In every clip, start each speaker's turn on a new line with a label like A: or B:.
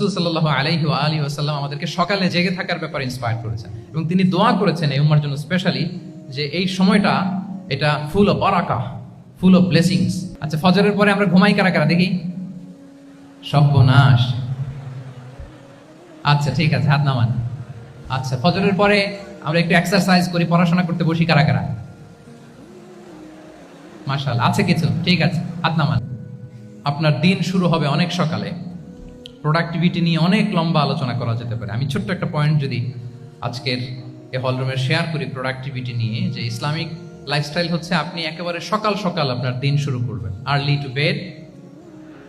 A: রাসুল সাল্লাহ আলাইহি আলী ওসাল্লাম আমাদেরকে সকালে জেগে থাকার ব্যাপারে ইন্সপায়ার করেছেন এবং তিনি দোয়া করেছেন এই উম্মার জন্য স্পেশালি যে এই সময়টা এটা ফুল অফ বারাকা ফুল অফ ব্লেসিংস আচ্ছা ফজরের পরে আমরা ঘুমাই কারা কারা? দেখি। সর্বনাশ। আচ্ছা ঠিক আছে, হাত নামান। আচ্ছা ফজরের পরে আমরা একটু এক্সারসাইজ করি, পড়াশোনা করতে বসি কারা কারা? মাশাল আছে কিছু? ঠিক আছে, হাত নামান। আপনার দিন শুরু হবে অনেক সকালে। প্রোডাক্টিভিটি নিয়ে অনেক লম্বা আলোচনা করা যেতে পারে। আমি ছোট্ট একটা পয়েন্ট যদি আজকের এ হলরুমে শেয়ার করি প্রোডাক্টিভিটি নিয়ে, যে ইসলামিক লাইফস্টাইল হচ্ছে আপনি একেবারে সকাল সকাল আপনার দিন শুরু করবেন। Early to bed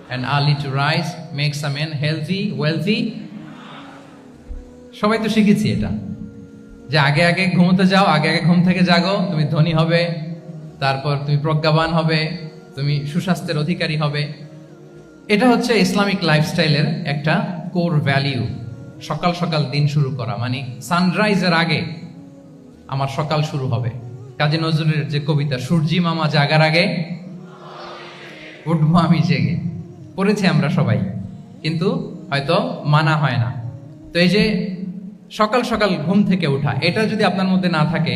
A: and early to rise makes a man healthy wealthy সবাই তো শিখেছি এটা। যে আগে আগে ঘুমোতে যাও, আগে আগে ঘুম থেকে জাগো, তুমি ধনী হবে, তারপর তুমি প্রজ্ঞাবান হবে, তুমি সুস্বাস্থ্যের অধিকারী হবে। এটা হচ্ছে ইসলামিক লাইফস্টাইলের একটা কোর ভ্যালিউ। সকাল সকাল দিন শুরু করা মানে সানরাইজের আগে আমার সকাল শুরু হবে। কাজী নজরুলের যে কবিতা, সূর্যি মামা জাগার আগে উঠবো আমি জেগে। পড়েছি আমরা সবাই, কিন্তু হয়তো মানা হয় না। তো এই যে সকাল সকাল ঘুম থেকে ওঠা, এটা যদি আপনার মধ্যে না থাকে,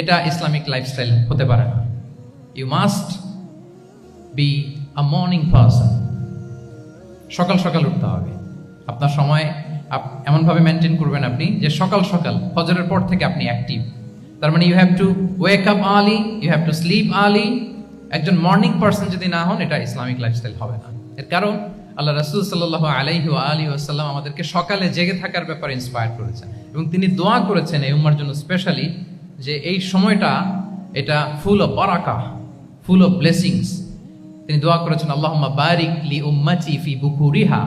A: এটা ইসলামিক লাইফস্টাইল হতে পারে না। You must be a morning person সকাল সকাল উঠতে হবে। আপনার সময় এমনভাবে মেনটেন করবেন আপনি যে সকাল সকাল ফজরের পর থেকে আপনি অ্যাক্টিভ তার মানে you have to wake up early you have to sleep early একজন মর্নিং পার্সন যদি না হন, এটা ইসলামিক লাইফস্টাইল হবে না। এর কারণ, আল্লাহ রাসুল সাল্লাহ আলাইহি আলী আসাল্লাম আমাদেরকে সকালে জেগে থাকার ব্যাপারে ইন্সপায়ার করেছেন। এবং তিনি দোয়া করেছেন এই উম্মার জন্য স্পেশালি যে এই সময়টা, এটা ফুল অফ বারাকা ফুল অফ ব্লেসিংস তিনি দোয়া করেছেন আল্লাহ বারিক লি উম্মাচি ফি বুকুরিহা।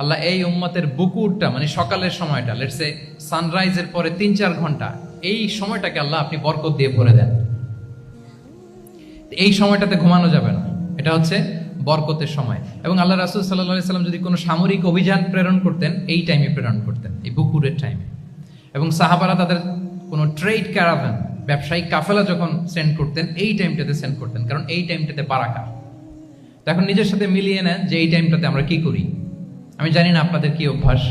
A: আল্লাহ এই উম্মতের বুকুরটা মানে সকালের সময়টা লেটসে সানরাইজের পরে তিন চার ঘণ্টা, এই সময়টাকে আল্লাহ আপনি বরকত দিয়ে ভরে দেন। এই সময়টাতে ঘুমানো যাবে না। এটা হচ্ছে বরকতের সময়। এবং আল্লাহ রাসুল সাল্লাহ সাল্লাম যদি কোনো সামরিক অভিযান প্রেরণ করতেন, এই টাইমে প্রেরণ করতেন, এই বুকুরের টাইমে এবং সাহাবারা তাদের কোনো ট্রেড ক্যারাভ্যান ব্যবসায়িক কাফেলা যখন সেন্ড করতেন, এই টাইমটাতে সেন্ড করতেন, কারণ এই টাইমটাতে বারাকা। এখন নিজের সাথে মিলিয়ে নেন যে এই টাইমটাতে আমরা কি করি। আমি জানি না আপনাদের কি অভ্যাস।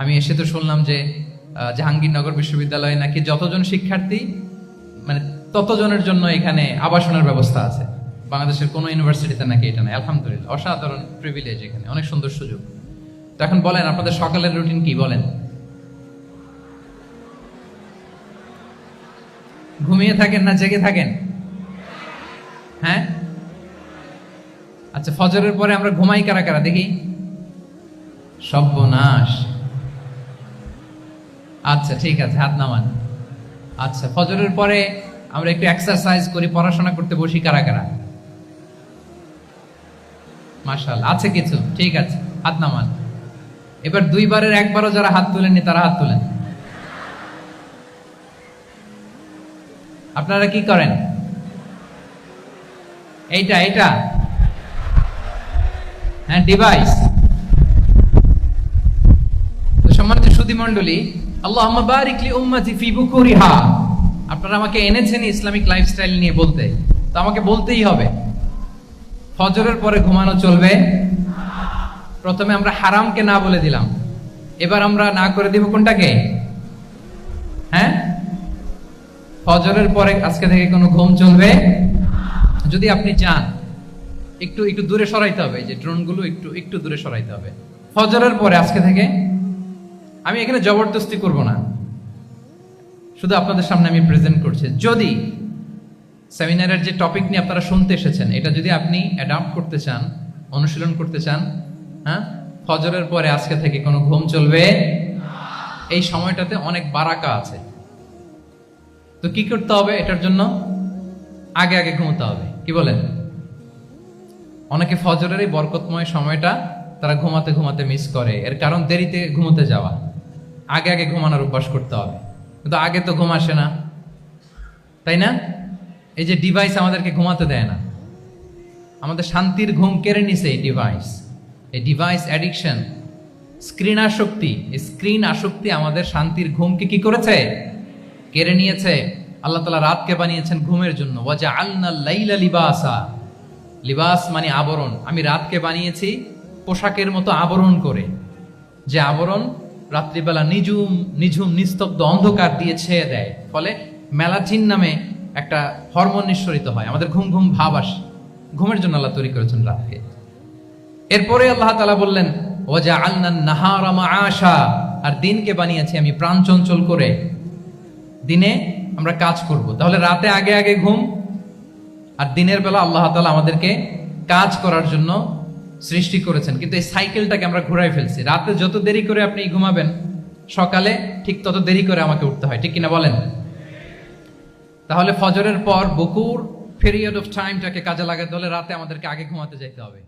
A: আমি এসে তো শুনলাম যে জাহাঙ্গীরনগর বিশ্ববিদ্যালয়ে নাকি যতজন শিক্ষার্থী মানে ততজনের জন্য এখানে আবাসনের ব্যবস্থা আছে। বাংলাদেশের কোনো ইউনিভার্সিটিতে নাকি এটা নেই। আলহামদুলিল্লাহ, অসাধারণ প্রিভিলেজ এখানে, অনেক সুন্দর সুযোগ। তো এখন বলেন, আপনাদের সকালের রুটিন কি? বলেন। ঘুমিয়ে থাকেন না জেগে থাকেন? হ্যাঁ? আচ্ছা ফজরের পরে আমরা ঘুমাই কারা কারা? দেখি। সর্বনাশ। আচ্ছা ঠিক আছে, হাত নামান। আচ্ছা ফজরের পরে আমরা একটু এক্সারসাইজ করি, পড়াশোনা করতে বসি কারা কারা? মার্শাল আছে কিছু, ঠিক আছে, হাত নামান। এবার দুইবারের একবারও যারা হাত তুলেননি, তারা হাত তুলেন। আপনারা কি করেন? এইটা এইটা। হ্যাঁ ডিভাইস তো সম্মানিত সুধী মণ্ডলী আল্লাহ বারিকলি উম্মতি ফি বুকুরিহা। আপনারা আমাকে এনেছেন ইসলামিক লাইফস্টাইল নিয়ে বলতে। তো আমাকে বলতেই হবে, ফজরের পরে ঘুমানো চলবে? প্রথমে আমরা হারামকে না বলে দিলাম। এবার আমরা না করে দিব কোনটাকে? হ্যাঁ? ফজরের পরে আজকে থেকে কোনো ঘুম চলবে? যদি আপনি চান। একটু একটু দূরে সরাইতে হবে। যে ড্রোনগুলো একটু একটু দূরে সরাইতে হবে। ফজরের পরে আজকে থেকে আমি এখানে জবরদস্তি করব না। শুধু আপনাদের সামনে আমি প্রেজেন্ট করছি। যদি সেমিনারের যে টপিক নিয়ে আপনারা শুনতে এসেছেন, এটা যদি আপনি অ্যাডাপ্ট করতে চান, অনুশীলন করতে চান হ্যাঁ? ফজরের পরে আজকে থেকে কোনো ঘুম চলবে? এই সময়টাতে অনেক বারাকা আছে। তো কি করতে হবে এটার জন্য? আগে আগে ঘুমোতে হবে। কি বলেন? অনেকে ফজরের এই বরকতময় সময়টা তারা ঘুমাতে ঘুমাতে মিস করে। এর কারণ দেরিতে ঘুমোতে যাওয়া। আগে আগে ঘুমানোর অভ্যাস করতে হবে। কিন্তু আগে তো ঘুম আসে না। তাই না? এই যে ডিভাইস আমাদেরকে ঘুমাতে দেয় না। আমাদের শান্তির ঘুম কেড়ে নিছে এই ডিভাইস এই ডিভাইস অ্যাডিকশন স্ক্রিন আসক্তি। এই স্ক্রিন আসক্তি আমাদের শান্তির ঘুমকে কি করেছে? কেড়ে নিয়েছে। আল্লাহ তালা রাতকে বানিয়েছেন ঘুমের জন্য। ওয়াজা আল্লাহ লাইলা লিবাসা। লিবাস মানে আবরণ। আমি রাতকে বানিয়েছি পোশাকের মতো আবরণ করে। যে আবরণ রাত্রিবেলা নিঝুম নিঝুম, নিস্তব্ধ অন্ধকার দিয়ে ছেয়ে দেয়। ফলে মেলাটিন নামে একটা হরমোন নিঃসরিত হয়। আমাদের ঘুম ঘুম, ভাব আসে। ঘুমের জন্য আল্লাহ তৈরি করেছেন রাতকে। এরপরে আল্লাহ তালা বললেন ওজা আলনান নাহারামা আশা আর দিনকে বানিয়েছি আমি প্রাণ চঞ্চল করে। দিনে আমরা কাজ করব। তাহলে রাতে আগে আগে ঘুম আর দিনের বেলা আল্লাহ তালা আমাদেরকে কাজ করার জন্য সৃষ্টি করেছেন। কিন্তু এই সাইকেলটাকে আমরা ঘুরাই ফেলছি। রাতে যত দেরি করে আপনি ঘুমাবেন, সকালে ঠিক তত দেরি করে আমাকে উঠতে হয়। ঠিক কিনা বলেন? তাহলে ফজরের পর বকুর পিরিয়ড অফ টাইমটাকে কাজে লাগাতে হলে রাতে আমাদেরকে আগে ঘুমাতে যাইতে হবে।